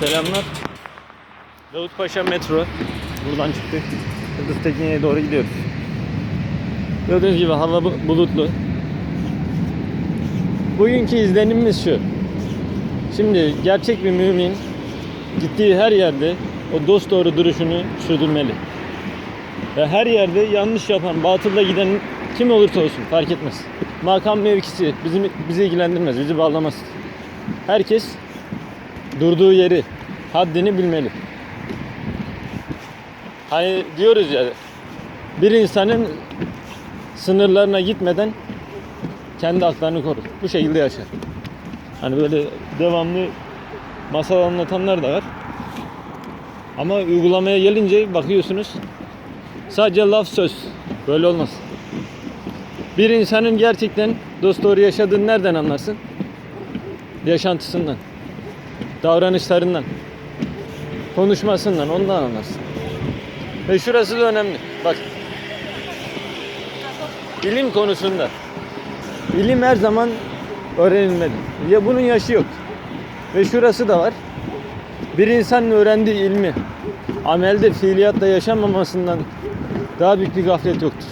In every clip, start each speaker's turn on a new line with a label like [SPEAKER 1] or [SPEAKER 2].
[SPEAKER 1] Selamlar. Davutpaşa metro. Buradan çıktık. Yıldız Tekne'ye doğru gidiyoruz. Gördüğünüz gibi hava bu- bulutlu. Bugünkü izlenimimiz şu. Şimdi gerçek bir mümin gittiği her yerde o dost doğru duruşunu sürdürmeli. Ve her yerde yanlış yapan, batılla giden kim olursa olsun fark etmez. Makam mevkisi bizi, bizi ilgilendirmez, bizi bağlamaz. Herkes durduğu yeri, haddini bilmeli. Hani diyoruz ya, bir insanın sınırlarına gitmeden kendi haklarını korur. Bu şekilde yaşar. Hani böyle devamlı masal anlatanlar da var. Ama uygulamaya gelince bakıyorsunuz sadece laf söz. Böyle olmaz. Bir insanın gerçekten dost doğru yaşadığını nereden anlarsın? Yaşantısından, davranışlarından, konuşmasından ondan anlarsın. Ve şurası da önemli. Bak. İlim konusunda. İlim her zaman öğrenilmeli. Ya bunun yaşı yok. Ve şurası da var. Bir insanın öğrendiği ilmi amelde, fiiliyatta yaşamamasından daha büyük bir gaflet yoktur.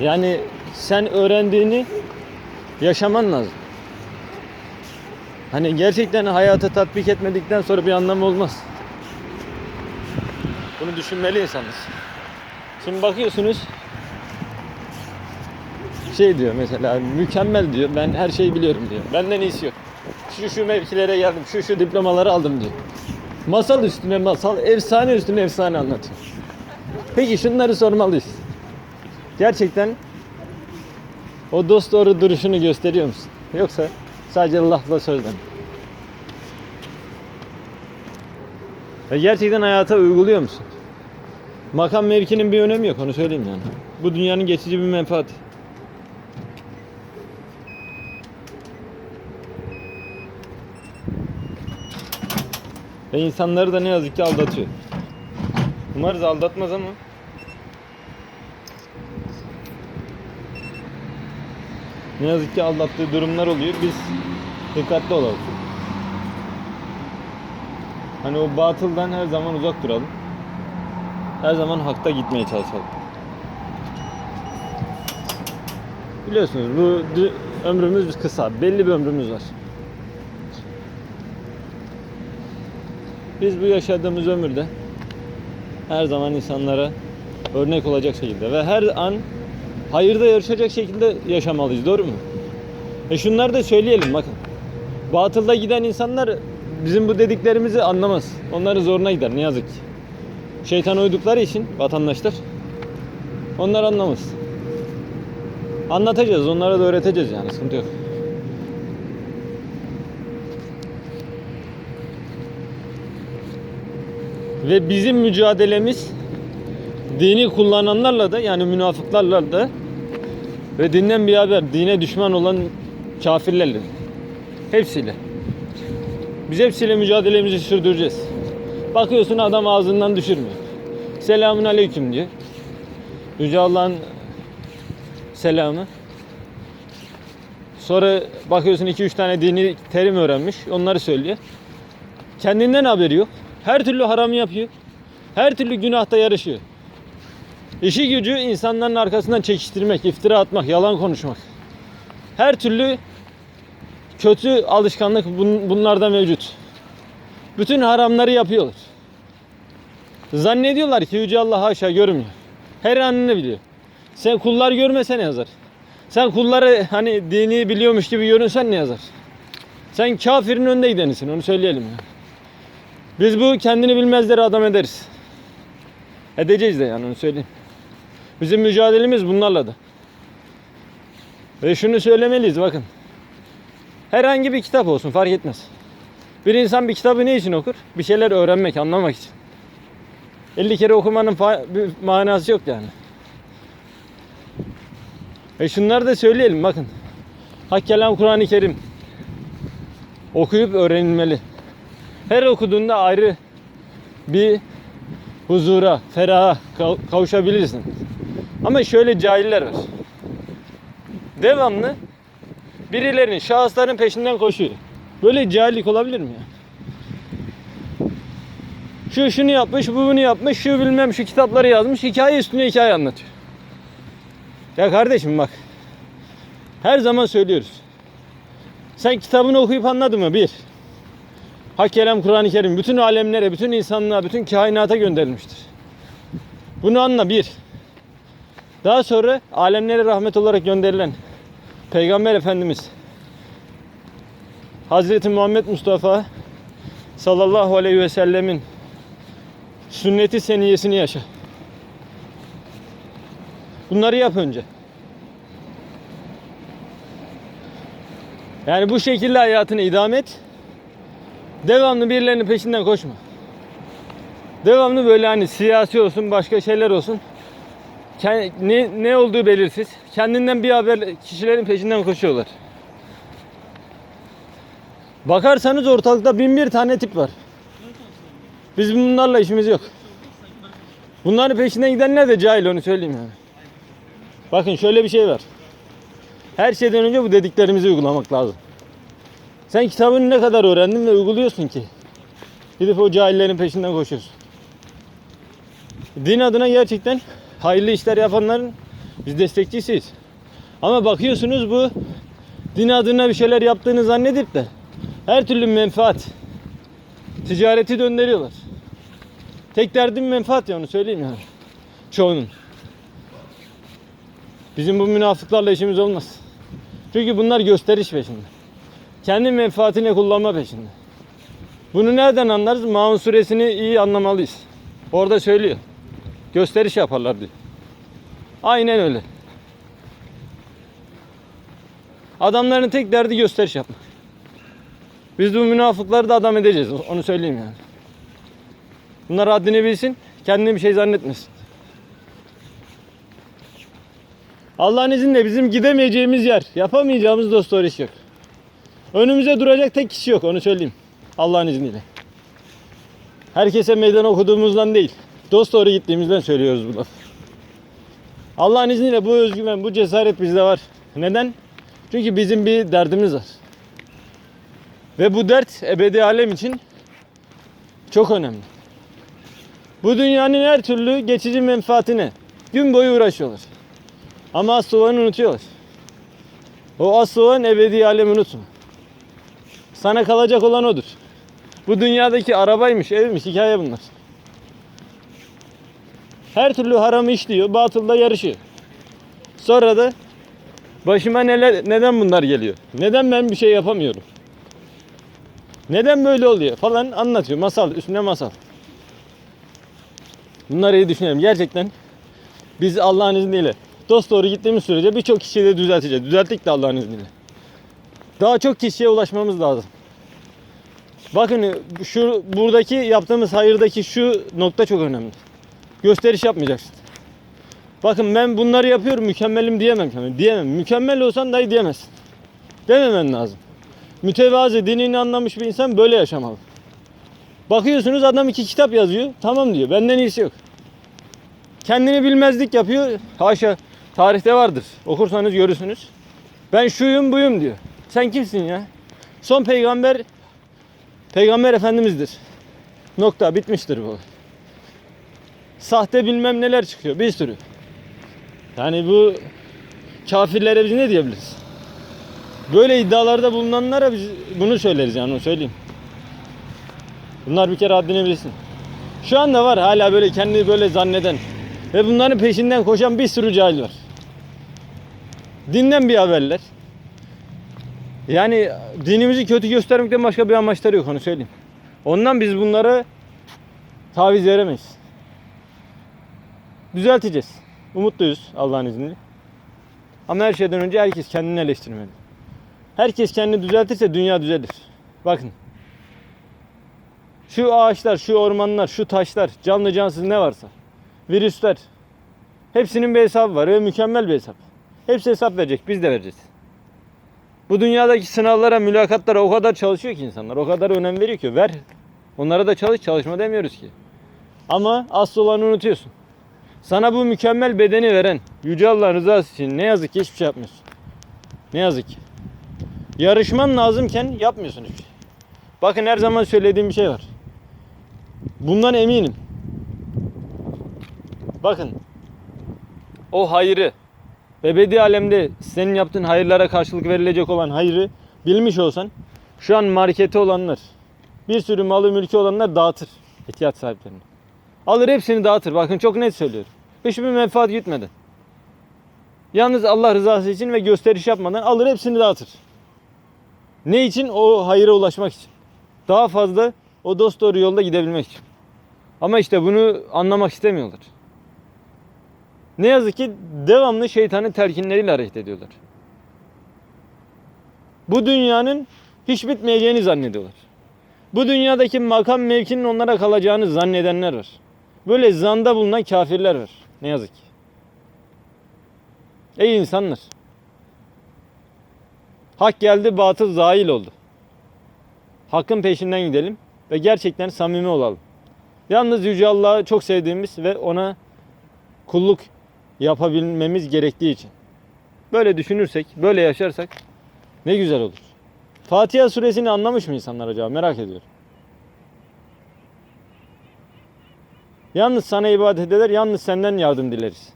[SPEAKER 1] Yani sen öğrendiğini yaşaman lazım. Hani gerçekten hayata tatbik etmedikten sonra bir anlamı olmaz. Bunu düşünmeli insanız. Şimdi bakıyorsunuz şey diyor mesela mükemmel diyor ben her şeyi biliyorum diyor. Benden iyisi yok. Şu şu mevkilere geldim, şu şu diplomaları aldım diyor. Masal üstüne masal, efsane üstüne efsane anlatıyor. Peki şunları sormalıyız. Gerçekten o dost doğru duruşunu gösteriyor musun? Yoksa sadece lafla sözle mi? Ve gerçekten hayata uyguluyor musun? Makam mevkinin bir önemi yok onu söyleyeyim yani. Bu dünyanın geçici bir menfaati. Ve insanları da ne yazık ki aldatıyor. Umarız aldatmaz ama ne yazık ki aldattığı durumlar oluyor. Biz dikkatli olalım. Hani o batıldan her zaman uzak duralım. Her zaman hakta gitmeye çalışalım. Biliyorsunuz bu ömrümüz kısa. Belli bir ömrümüz var. Biz bu yaşadığımız ömürde her zaman insanlara örnek olacak şekilde ve her an hayırda yarışacak şekilde yaşamalıyız. Doğru mu? E şunları da söyleyelim bakın. Batılda giden insanlar bizim bu dediklerimizi anlamaz. Onların zoruna gider ne yazık ki. Şeytan uydukları için vatandaşlar onlar anlamaz. Anlatacağız, onlara da öğreteceğiz yani sıkıntı yok. Ve bizim mücadelemiz dini kullananlarla da yani münafıklarla da ve dinden bir haber dine düşman olan kafirlerle hepsiyle. Biz hepsiyle mücadelemizi sürdüreceğiz. Bakıyorsun adam ağzından düşürmüyor. Selamun aleyküm diyor. Yüce Allah'ın selamı. Sonra bakıyorsun 2-3 tane dini terim öğrenmiş. Onları söylüyor. Kendinden haberi yok. Her türlü haramı yapıyor. Her türlü günahta yarışıyor. İşi gücü insanların arkasından çekiştirmek, iftira atmak, yalan konuşmak. Her türlü kötü alışkanlık bun- bunlarda mevcut. Bütün haramları yapıyorlar. Zannediyorlar ki Yüce Allah haşa görmüyor. Her anını biliyor. Sen kullar görmese ne yazar? Sen kulları hani dini biliyormuş gibi görünsen ne yazar? Sen kafirin önde gidenisin onu söyleyelim ya. Biz bu kendini bilmezleri adam ederiz. Edeceğiz de yani onu söyleyeyim. Bizim mücadelemiz bunlarla da. Ve şunu söylemeliyiz bakın. Herhangi bir kitap olsun fark etmez. Bir insan bir kitabı ne için okur? Bir şeyler öğrenmek, anlamak için. 50 kere okumanın bir manası yok yani. Ve şunları da söyleyelim bakın. Hak kelam Kur'an-ı Kerim. Okuyup öğrenilmeli. Her okuduğunda ayrı bir huzura, feraha kav- kavuşabilirsin. Ama şöyle cahiller var. Devamlı birilerinin, şahısların peşinden koşuyor. Böyle cahillik olabilir mi ya? Şu şunu yapmış, bu bunu yapmış, şu bilmem şu kitapları yazmış, hikaye üstüne hikaye anlatıyor. Ya kardeşim bak. Her zaman söylüyoruz. Sen kitabını okuyup anladın mı? Bir. Hak kelam Kur'an-ı Kerim bütün alemlere, bütün insanlığa, bütün kainata gönderilmiştir. Bunu anla bir. Daha sonra alemlere rahmet olarak gönderilen Peygamber Efendimiz Hazreti Muhammed Mustafa sallallahu aleyhi ve sellemin sünneti seniyesini yaşa. Bunları yap önce. Yani bu şekilde hayatını idame et. Devamlı birilerinin peşinden koşma. Devamlı böyle hani siyasi olsun, başka şeyler olsun. Ne, ne olduğu belirsiz. Kendinden bir haber kişilerin peşinden koşuyorlar. Bakarsanız ortalıkta bin bir tane tip var. Biz bunlarla işimiz yok. Bunların peşinden gidenler de cahil onu söyleyeyim yani. Bakın şöyle bir şey var. Her şeyden önce bu dediklerimizi uygulamak lazım. Sen kitabını ne kadar öğrendin ve uyguluyorsun ki? Gidip o cahillerin peşinden koşuyorsun. Din adına gerçekten hayırlı işler yapanların biz destekçisiyiz. Ama bakıyorsunuz bu din adına bir şeyler yaptığını zannedip de her türlü menfaat, ticareti döndürüyorlar. Tek derdim menfaat ya onu söyleyeyim yani. Çoğunun. Bizim bu münafıklarla işimiz olmaz. Çünkü bunlar gösteriş peşinde. Kendi menfaatine kullanma peşinde. Bunu nereden anlarız? Maun suresini iyi anlamalıyız. Orada söylüyor. Gösteriş yaparlar diyor. Aynen öyle. Adamların tek derdi gösteriş yapmak. Biz bu münafıkları da adam edeceğiz. Onu söyleyeyim yani. Bunlar haddini bilsin. Kendini bir şey zannetmesin. Allah'ın izniyle bizim gidemeyeceğimiz yer, yapamayacağımız dost doğru iş yok. Önümüze duracak tek kişi yok onu söyleyeyim. Allah'ın izniyle. Herkese meydan okuduğumuzdan değil. Dost doğru gittiğimizden söylüyoruz bu lafı. Allah'ın izniyle bu özgüven, bu cesaret bizde var. Neden? Çünkü bizim bir derdimiz var. Ve bu dert ebedi alem için çok önemli. Bu dünyanın her türlü geçici menfaatine gün boyu uğraşıyorlar. Ama asıl olanı unutuyorlar. O asıl olan ebedi alemi unutma. Sana kalacak olan odur. Bu dünyadaki arabaymış, evmiş, hikaye bunlar. Her türlü haramı işliyor, batılda yarışıyor. Sonra da başıma neler, neden bunlar geliyor? Neden ben bir şey yapamıyorum? Neden böyle oluyor falan anlatıyor. Masal, üstüne masal. Bunları iyi düşünelim. Gerçekten biz Allah'ın izniyle dost doğru gittiğimiz sürece birçok kişiyi de düzelteceğiz. Düzelttik de Allah'ın izniyle. Daha çok kişiye ulaşmamız lazım. Bakın şu buradaki yaptığımız hayırdaki şu nokta çok önemli. Gösteriş yapmayacaksın. Bakın ben bunları yapıyorum mükemmelim diyemem. Diyemem. Mükemmel olsan dahi diyemezsin. Dememen lazım. Mütevazi, dinini anlamış bir insan böyle yaşamalı. Bakıyorsunuz adam iki kitap yazıyor. Tamam diyor. Benden iyisi yok. Kendini bilmezlik yapıyor. Haşa. Tarihte vardır. Okursanız görürsünüz. Ben şuyum buyum diyor. Sen kimsin ya? Son peygamber Peygamber Efendimiz'dir. Nokta bitmiştir bu. Sahte bilmem neler çıkıyor bir sürü. Yani bu kafirlere biz ne diyebiliriz? Böyle iddialarda bulunanlara biz bunu söyleriz yani onu söyleyeyim. Bunlar bir kere haddini bilsin. Şu anda var hala böyle kendini böyle zanneden ve bunların peşinden koşan bir sürü cahil var. Dinden bir haberler. Yani dinimizi kötü göstermekten başka bir amaçları yok onu söyleyeyim. Ondan biz bunlara taviz veremeyiz. Düzelteceğiz. Umutluyuz Allah'ın izniyle. Ama her şeyden önce herkes kendini eleştirmeli. Herkes kendini düzeltirse dünya düzelir. Bakın. Şu ağaçlar, şu ormanlar, şu taşlar, canlı cansız ne varsa, virüsler, hepsinin bir hesabı var ve mükemmel bir hesap. Hepsi hesap verecek, biz de vereceğiz. Bu dünyadaki sınavlara, mülakatlara o kadar çalışıyor ki insanlar. O kadar önem veriyor ki ver. Onlara da çalış, çalışma demiyoruz ki. Ama asıl olanı unutuyorsun. Sana bu mükemmel bedeni veren Yüce Allah rızası için ne yazık ki hiçbir şey yapmıyorsun. Ne yazık ki. Yarışman lazımken yapmıyorsun hiçbir şey. Bakın her zaman söylediğim bir şey var. Bundan eminim. Bakın. O hayrı ebedi alemde senin yaptığın hayırlara karşılık verilecek olan hayrı bilmiş olsan şu an marketi olanlar bir sürü malı mülkü olanlar dağıtır ihtiyaç sahiplerine. Alır hepsini dağıtır. Bakın çok net söylüyorum. Hiçbir menfaat gütmeden. Yalnız Allah rızası için ve gösteriş yapmadan alır hepsini dağıtır. Ne için? O hayıra ulaşmak için. Daha fazla o dost doğru yolda gidebilmek için. Ama işte bunu anlamak istemiyorlar. Ne yazık ki devamlı şeytanın telkinleriyle hareket ediyorlar. Bu dünyanın hiç bitmeyeceğini zannediyorlar. Bu dünyadaki makam mevkinin onlara kalacağını zannedenler var. Böyle zanda bulunan kafirler var. Ne yazık ki. Ey insanlar. Hak geldi, batıl zail oldu. Hakkın peşinden gidelim ve gerçekten samimi olalım. Yalnız Yüce Allah'ı çok sevdiğimiz ve ona kulluk yapabilmemiz gerektiği için. Böyle düşünürsek, böyle yaşarsak ne güzel olur. Fatiha suresini anlamış mı insanlar acaba? Merak ediyorum. Yalnız sana ibadet eder, yalnız senden yardım dileriz.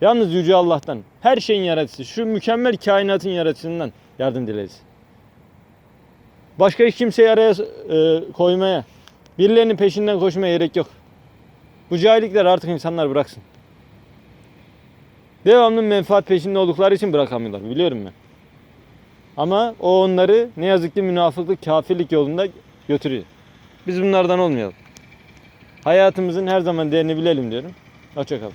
[SPEAKER 1] Yalnız Yüce Allah'tan, her şeyin yaratıcısı, şu mükemmel kainatın yaratıcısından yardım dileriz. Başka hiç kimseyi araya e, koymaya, birilerinin peşinden koşmaya gerek yok. Bu cahillikler artık insanlar bıraksın. Devamlı menfaat peşinde oldukları için bırakamıyorlar biliyorum ben. Ama o onları ne yazık ki münafıklık, kafirlik yolunda götürüyor. Biz bunlardan olmayalım. Hayatımızın her zaman değerini bilelim diyorum. Hoşçakalın.